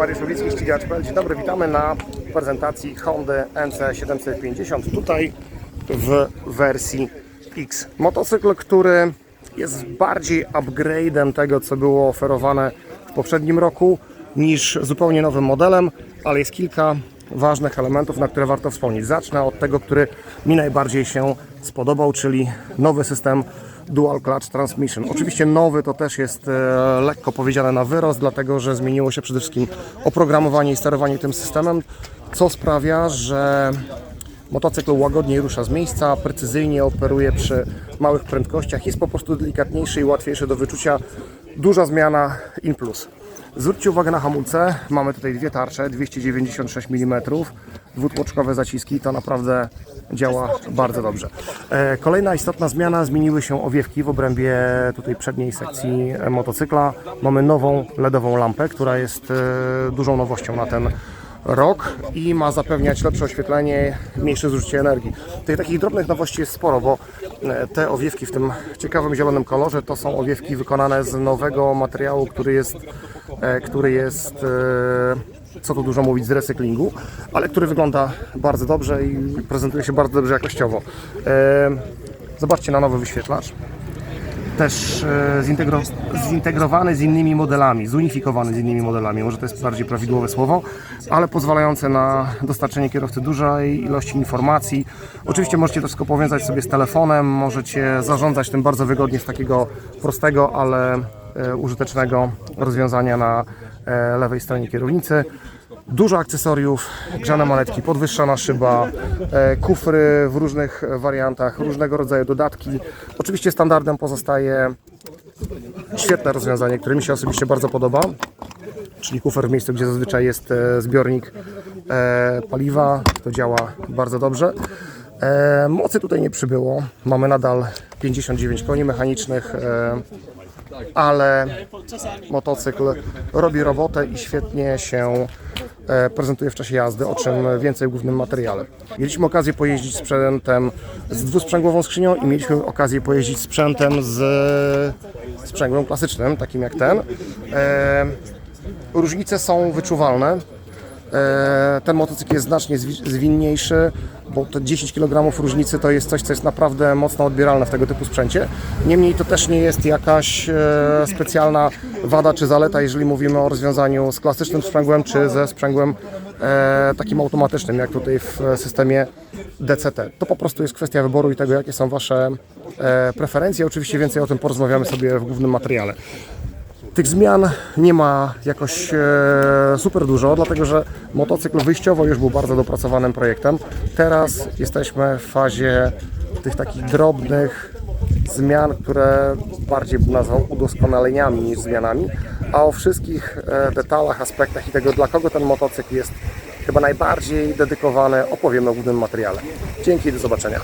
Mariusz Lewicki, ścigacz.pl. Dzień dobry, witamy na prezentacji Hondy NC750. Tutaj w wersji X. Motocykl, który jest bardziej upgrade'em tego, co było oferowane w poprzednim roku, niż zupełnie nowym modelem, ale jest kilka ważnych elementów, na które warto wspomnieć. Zacznę od tego, który mi najbardziej się spodobał, czyli nowy system Dual Clutch Transmission. Oczywiście nowy to też jest e, lekko powiedziane na wyrost, dlatego że zmieniło się przede wszystkim oprogramowanie i sterowanie tym systemem, co sprawia, że motocykl łagodniej rusza z miejsca, precyzyjnie operuje przy małych prędkościach, jest po prostu delikatniejszy i łatwiejszy do wyczucia. Duża zmiana in plus. Zwróćcie uwagę na hamulce. Mamy tutaj dwie tarcze, 296 mm, dwutłoczkowe zaciski. To naprawdę działa bardzo dobrze. E, Kolejna istotna zmiana, zmieniły się owiewki w obrębie tutaj przedniej sekcji motocykla. Mamy nową LEDową lampę, która jest e, dużą nowością na ten rok i ma zapewniać lepsze oświetlenie, mniejsze zużycie energii. Tych takich drobnych nowości jest sporo, bo e, te owiewki w tym ciekawym zielonym kolorze to są owiewki wykonane z nowego materiału, który jest, który jest co tu dużo mówić, z recyklingu, ale który wygląda bardzo dobrze i prezentuje się bardzo dobrze jakościowo. E, Zobaczcie na nowy wyświetlacz też e, zintegro, zintegrowany z innymi modelami, zunifikowany z innymi modelami, może to jest bardziej prawidłowe słowo, ale pozwalające na dostarczenie kierowcy dużej ilości informacji. Oczywiście możecie to wszystko powiązać sobie z telefonem, możecie zarządzać tym bardzo wygodnie z takiego prostego, ale e, użytecznego rozwiązania na lewej stronie kierownicy. Dużo akcesoriów, grzane manetki, podwyższana szyba, e, kufry w różnych wariantach, różnego rodzaju dodatki. Oczywiście standardem pozostaje świetne rozwiązanie, które mi się osobiście bardzo podoba, czyli kufer w miejscu, gdzie zazwyczaj jest e, zbiornik e, paliwa. To działa bardzo dobrze. E, Mocy tutaj nie przybyło. Mamy nadal 59 koni mechanicznych, e, ale motocykl robi robotę i świetnie się e, prezentuje w czasie jazdy, o czym więcej w głównym materiale. Mieliśmy okazję pojeździć sprzętem z dwusprzęgłową skrzynią i mieliśmy okazję pojeździć sprzętem z sprzęgłem klasycznym, takim jak ten. E, Różnice są wyczuwalne. E, Ten motocykl jest znacznie zwi- zwinniejszy, bo te 10 kg różnicy to jest coś, co jest naprawdę mocno odbieralne w tego typu sprzęcie. Niemniej to też nie jest jakaś e, specjalna wada czy zaleta, jeżeli mówimy o rozwiązaniu z klasycznym sprzęgłem czy ze sprzęgłem e, takim automatycznym, jak tutaj w systemie DCT. To po prostu jest kwestia wyboru i tego, jakie są Wasze preferencje. Oczywiście więcej o tym porozmawiamy sobie w głównym materiale. Tych zmian nie ma jakoś e, super dużo, dlatego że motocykl wyjściowo już był bardzo dopracowanym projektem. Teraz jesteśmy w fazie tych takich drobnych zmian, które bardziej nazwał udoskonaleniami niż zmianami, a o wszystkich e, detalach, aspektach i tego, dla kogo ten motocykl jest chyba najbardziej dedykowany, opowiem na głównym materiale. Dzięki, do zobaczenia.